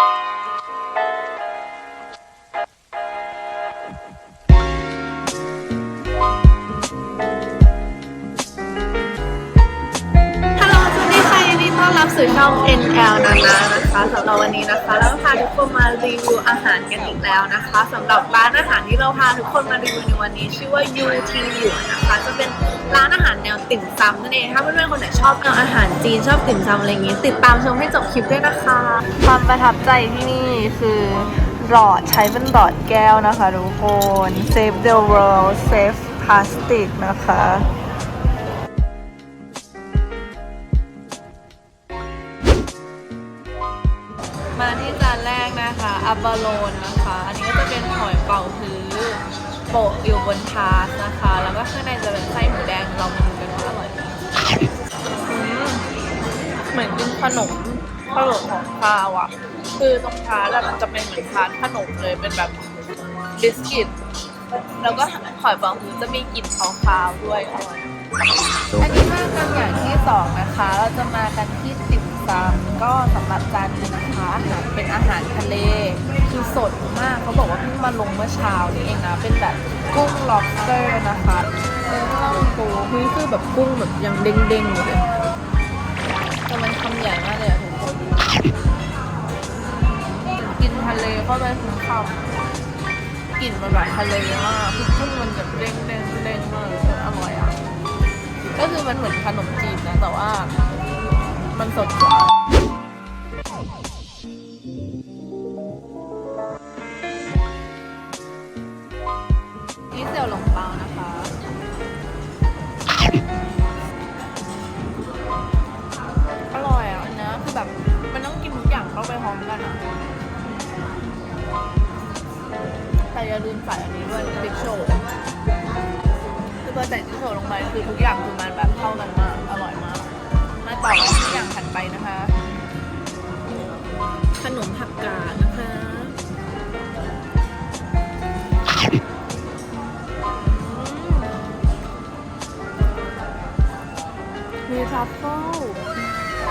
Bye. สู่ช่อง NL นานานะคะสำหรับวันนี้นะคะเราพาทุกคนมารีวิวอาหารกันอีกแล้วนะคะสำหรับร้านอาหารที่เราพาทุกคนมารีวิวในวันนี้ ชื่อว่า UT หยวนนะคะจะเป็นร้านอาหารแนวติ่มซำนั่นเองถ้าเพื่อนๆคนไหนชอบแนวอาหารจีนชอบติ่มซำอะไรอย่างนี้ ติดตามชมให้จบคลิปด้วยนะคะ ความประทับใจที่นี่คือหลอดใช้เป็นหลอดแก้วนะคะทุกคน Save the world Save plastic นะคะ มาที่จานแรกนะคะอับบาโลนนะคะ อันนี้ก็จะเป็นหอยเป่าฮื้อโปะอยู่บนทาร์ตนะคะ แล้วก็ข้างในจะเป็นไส้หมูแดงเรามาดูกันว่าอร่อยไหมเหมือนกินขนมขนมของคาวอะ คือตรงทาร์ตอะมันจะเป็นเหมือนทาร์ตขนมเลยเป็นแบบบิสกิต แล้วก็หอยเป่าฮื้อจะมีกลิ่นคาวๆด้วยอร่อยอันนี้มากันอย่างที่สองนะคะ เราจะมากันที่ติ่ม ซำก็สำหรับจานนี้นะคะอาหารเป็นอาหารทะเลคือสดมากเขาบอกว่าเพิ่งมาลงเมื่อเช้านี้เองนะเป็นแบบกุ้ง lobster นะคะเออลองดูเฮ้ยคือแบบกุ้งแบบยังเด้งๆอยู่เลยแต่มันคำใหญ่มากเลยอะทุกคนกินทะเลเข้าไปถึงคำกลิ่นมันแบบทะเลมากคือกุ้งมันแบบเด้งเด้งๆเด้งมากอร่อยอะก็คือมันเหมือนขนมจีนนะแต่ว่า มันสดกว่านี่เสี่ยวหลงเปานะคะ อร่อยอะอันนะคือแบบ มันต้องกินทุกอย่างเข้าไปพร้อมกันอะ แต่อย่าลืมใส่อันนี้ด้วยบิ๊กโชว์คือพอใส่จิ้งโฉลงไปคือทุกอย่างคือมันแบบเข้ากันมาก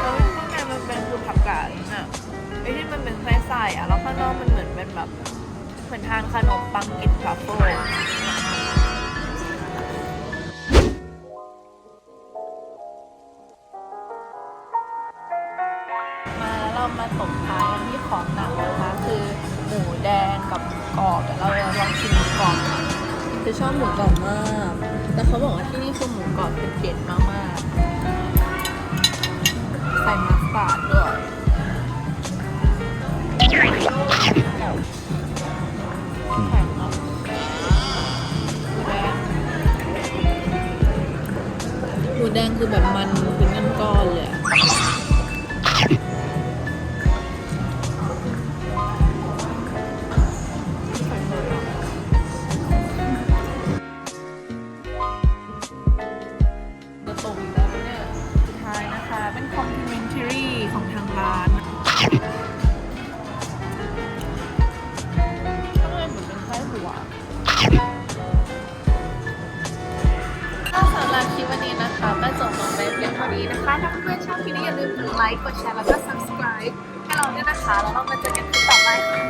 แล้วข้างในมันเป็นคือผักกาดน่ะไอ้ที่มันเป็นไส้ใส่อะแล้วข้างนอกมันเหมือนเป็นแบบเหมือนทานขนมปังกินทรัฟเฟิลมาแล้วเรามาตบท้ายกันที่ของหนักนะคะคือหมูแดงกับหมูกรอบเดี๋ยวเราจะลองชิมหมูกรอบคือชอบหมูกรอบมาก แต่เขาบอกว่าที่นี่คือหมูกรอบเป็นเด็ดมากๆ ส่มัสตาร์ดด้วยหมูแดงคือแบบมันเป็นก้อนๆเลยอะ นี้นะคะถ้าเพื่อนๆชอบคลิปนี้อย่าลืมกดไลค์ กดแชร์ แล้วก็ subscribe ให้เราด้วยนะคะ แล้วเรามาเจอกันคลิปต่อไปค่ะ